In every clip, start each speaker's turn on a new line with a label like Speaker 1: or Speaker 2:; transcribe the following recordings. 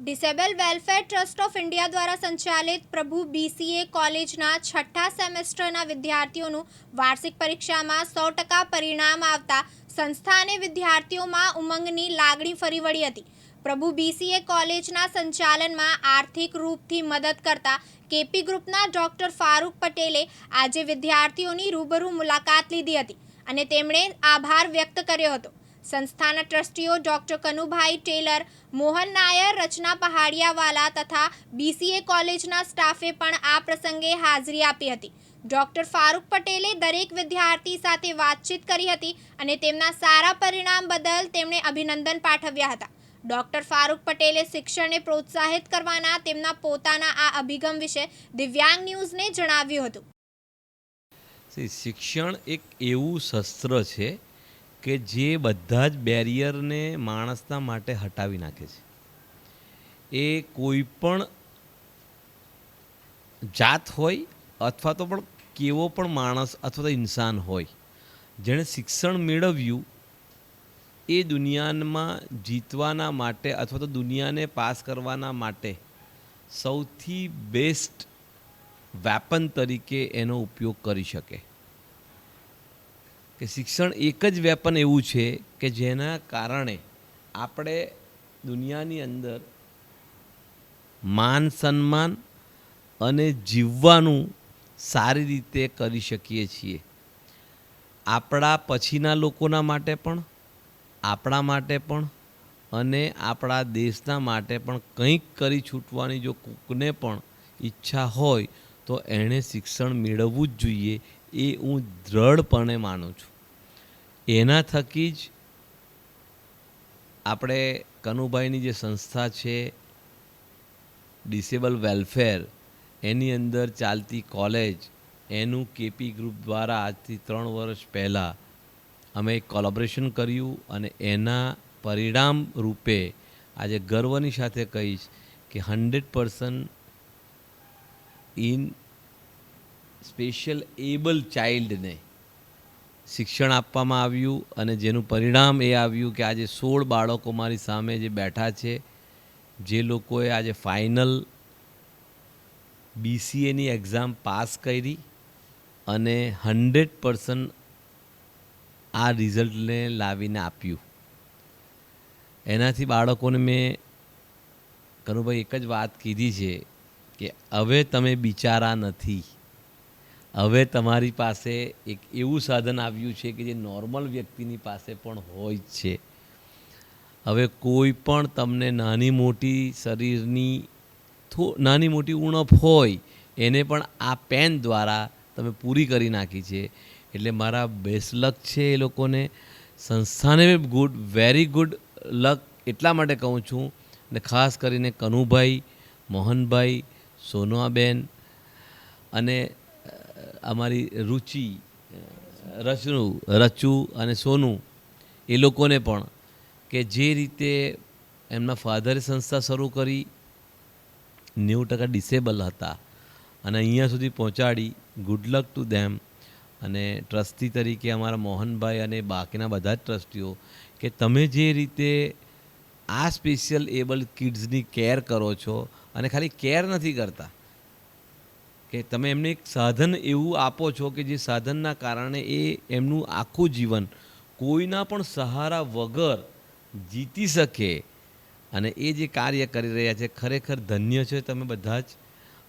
Speaker 1: Disable welfare trust of India દ્વારા સંચાલિત પ્રભુ બીસીએ કોલેજના છઠ્ઠા સેમેસ્ટરના વિદ્યાર્થીઓનું વાર્ષિક પરીક્ષામાં સો ટકા પરિણામ આવતા સંસ્થાને વિદ્યાર્થીઓમાં ઉમંગની લાગણી ફરી વળી હતી. પ્રભુ બીસીએ કોલેજના સંચાલનમાં આર્થિક રૂપથી મદદ કરતા કેપી ગ્રુપના ડોક્ટર ફારૂક પટેલે આજે વિદ્યાર્થીઓની રૂબરૂ મુલાકાત લીધી હતી અને તેમણે આભાર વ્યક્ત કર્યો હતો. સંસ્થાના ટ્રસ્ટીઓ ડોક્ટર કનુભાઈ ટેલર, મોહન નાયર, રચના પહાડિયાવાલા તથા બીસીએ કોલેજના સ્ટાફે પણ આ પ્રસંગે હાજરી આપી હતી. ડોક્ટર ફારૂક પટેલે દરેક વિદ્યાર્થી સાથે વાતચીત કરી હતી અને તેમના સારા પરિણામ બદલ તેમણે અભિનંદન પાઠવ્યા હતા. ડોક્ટર ફારૂક પટેલે શિક્ષણને પ્રોત્સાહિત કરવાના તેમના પોતાના આ અભિગમ વિશે દિવ્યાંગ ન્યૂઝને જણાવ્યું હતું.
Speaker 2: શિક્ષણ એક એવું શસ્ત્ર છે કે જે બધા જ બેરિયરને માણસના માટે હટાવી નાખે છે. એ કોઈ પણ જાત હોય અથવા તો પણ કેવો પણ માણસ અથવા તો ઇન્સાન હોય, જેણે શિક્ષણ મેળવ્યું, એ દુનિયામાં જીતવાના માટે અથવા તો દુનિયાને પાસ કરવાના માટે સૌથી બેસ્ટ વેપન તરીકે એનો ઉપયોગ કરી શકે. કે શિક્ષણ એક જ વેપન એવું છે કે જેના કારણે આપણે દુનિયાની અંદર માન સન્માન અને જીવવાનું સારી રીતે કરી શકીએ છીએ. આપણા પછીના લોકોના માટે પણ, આપણા માટે પણ અને આપણા દેશના માટે પણ કંઈક કરી છૂટવાની જો કોકને પણ ઈચ્છા હોય તો એણે શિક્ષણ મેળવવું જ જોઈએ એ હું દ્રઢપણે માનું છું. એના થકી જ આપણે કનુભાઈની જે સંસ્થા છે ડિસેબલ વેલફેર એની અંદર ચાલતી કોલેજ એનું કેપી ગ્રુપ દ્વારા આજથી ત્રણ વર્ષ પહેલાં અમે કોલેબોરેશન કર્યું અને એના પરિણામ રૂપે આજે ગર્વની સાથે કહીશ કે hundred percent in special able ચાઇલ્ડને શિક્ષણ આપવામાં આવ્યું અને જેનું પરિણામ એ આવ્યું કે આજે સોળ બાળકો મારી સામે જે બેઠા છે, જે લોકોએ આજે ફાઇનલ બીસીએની એક્ઝામ પાસ કરી અને હંડ્રેડ પર્સન્ટ આ રિઝલ્ટને લાવીને આપ્યું. એનાથી બાળકોને મેં કનુભાઈ એક જ વાત કીધી છે કે હવે તમે બિચારા નથી. હવે તમારી પાસે એક એવું સાધન આવ્યું છે કે જે નોર્મલ વ્યક્તિની પાસે પણ હોય છે. હવે કોઈ પણ તમને નાની મોટી શરીરની થો, નાની મોટી ઉણપ હોય, એને પણ આ પેન દ્વારા તમે પૂરી કરી નાખી છે. એટલે મારા બેસ્ટ લક છે એ લોકોને. સંસ્થાને ગુડ વેરી ગુડ લક એટલા માટે કહું છું. ને ખાસ કરીને કનુભાઈ, મોહનભાઈ સોનાબેન અને અમારી રુચિ રચનું રચુ અને સોનું, એ લોકોને પણ કે જે રીતે એમના ફાધરે સંસ્થા શરૂ કરી, નેવું ટકા ડિસેબલ હતા અને અહીંયા સુધી પહોંચાડી ગુડ લક ટુ ધેમ અને ટ્રસ્ટી તરીકે અમારા મોહનભાઈ અને બાકીના બધા જ ટ્રસ્ટીઓ કે તમે જે રીતે આ સ્પેશિયલ એબલ કિડ્સની કેર કરો છો અને ખાલી કેર નથી કરતા કે તમે એમને એક સાધન એવું આપો છો કે જે સાધનના કારણે એ એમનું આખું જીવન કોઈના પણ સહારા વગર જીતી શકે. અને એ જે કાર્ય કરી રહ્યા છે, ખરેખર ધન્ય છે તમે બધા જ.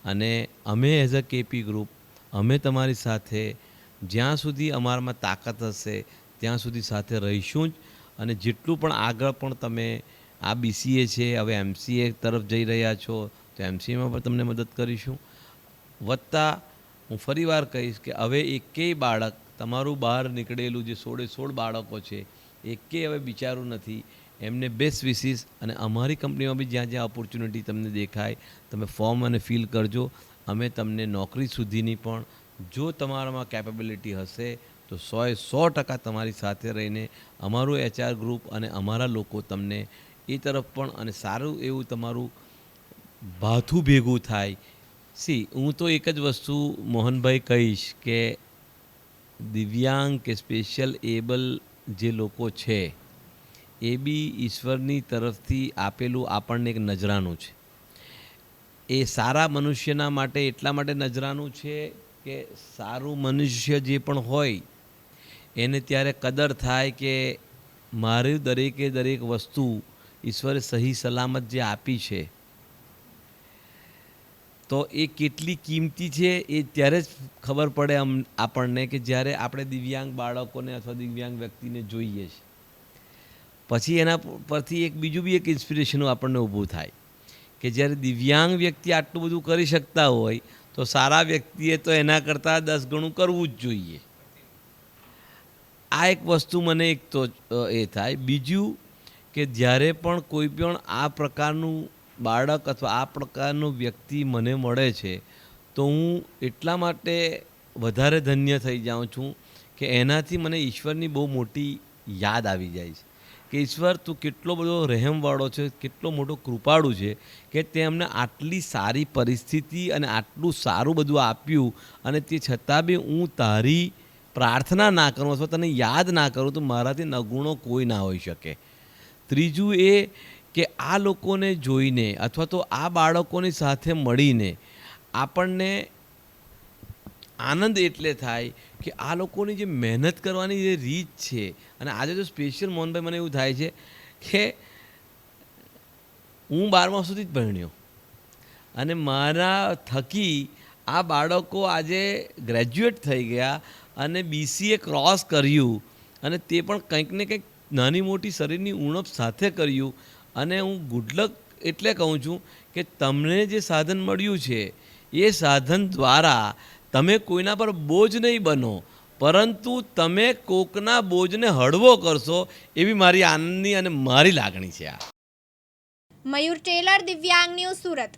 Speaker 2: અને અમે એઝ અ કેપી ગ્રુપ અમે તમારી સાથે જ્યાં સુધી અમારામાં તાકાત હશે, ત્યાં સુધી સાથે રહીશું જ. અને જેટલું પણ આગળ પણ તમે આ બીસીએ છે, હવે એમસીએ તરફ જઈ રહ્યા છો, તો એમસીએમાં પણ તમને મદદ કરીશું. વત્તા હું ફરીવાર કહીશ કે હવે એકેય બાળક, તમારું બહાર નીકળેલું જે સોળે સોળ બાળકો છે એકેય હવે બિચારું નથી. એમને બેસ્ટ વિસીસ અને અમારી કંપનીમાં બી જ્યાં જ્યાં ઓપોર્ચ્યુનિટી તમને દેખાય, તમે ફોર્મ અને ફિલ કરજો. અમે તમને નોકરી સુધીની પણ, જો તમારામાં કેપેબિલિટી હશે, તો સોએ સો ટકા તમારી સાથે રહીને અમારું એચઆર ગ્રુપ અને અમારા લોકો તમને એ તરફ પણ અને સારું એવું તમારું ભાથું ભેગું થાય સી હું તો એક જ વસ્તુ મોહનભાઈ કહીશ કે દિવ્યાંગ કે સ્પેશિયલ એબલ જે લોકો છે, એ બી ઈશ્વરની તરફથી આપેલું આપણને એક નજરાનું છે. એ સારા મનુષ્યના માટે એટલા માટે નજરાનું છે કે સારું મનુષ્ય જે પણ હોય, એને ત્યારે કદર થાય કે મારી દરેકે દરેક વસ્તુ ઈશ્વરે સહી સલામત જે આપી છે તો એ કેટલી કિંમતી છે એ ત્યારે જ ખબર પડે આમ આપણને કે જ્યારે આપણે દિવ્યાંગ બાળકોને અથવા દિવ્યાંગ વ્યક્તિને જોઈએ છે. પછી એના પરથી એક બીજું બી એક ઇન્સ્પિરેશન આપણને ઊભું થાય કે જ્યારે દિવ્યાંગ વ્યક્તિ આટલું બધું કરી શકતા હોય તો સારા વ્યક્તિએ તો એના કરતાં દસ ગણું કરવું જ જોઈએ. આ એક વસ્તુ મને એક તો એ થાય. બીજું કે જ્યારે પણ કોઈ પણ આ પ્રકારનું બાળક અથવા આ પ્રકારનો વ્યક્તિ મને મળે છે, તો હું એટલા માટે વધારે ધન્ય થઈ જાઉં છું કે એનાથી મને ઈશ્વરની બહુ મોટી યાદ આવી જાય છે. કે ઈશ્વર, તું કેટલો બધો રહેમવાળો છે, કેટલો મોટો કૃપાળુ છે કે તે અમને આટલી સારી પરિસ્થિતિ અને આટલું સારું બધું આપ્યું અને તે છતાં બી હું તારી પ્રાર્થના ના કરું અથવા તને યાદ ના કરું તો મારાથી નગુણો કોઈ ના હોઈ શકે. ત્રીજું એ કે આ લોકોને જોઈને અથવા તો આ બાળકોની સાથે મળીને આપણને આનંદ એટલે થાય કે આ લોકોની જે મહેનત કરવાની જે રીત છે. અને આજે તો સ્પેશિયલ મોહનભાઈ મને એવું થાય છે કે હું બારમા સુધી જ ભણ્યો. અને મારા થકી આ બાળકો આજે ગ્રેજ્યુએટ થઈ ગયા અને બીસીએ ક્રોસ કર્યું અને તે પણ કંઈક ને કંઈક નાની મોટી શરીરની ઉણપ સાથે કર્યું. અને હું ગુડલક એટલે કહું છું કે તમને જે સાધન મળ્યું છે, એ સાધન દ્વારા તમે કોઈના પર બોજ નહીં બનો, પરંતુ તમે કોકના બોજને હળવો કરશો એવી મારી આનંદની અને મારી લાગણી છે આ.
Speaker 1: મયુર ટેલર, દિવ્યાંગ ન્યૂઝ સુરત.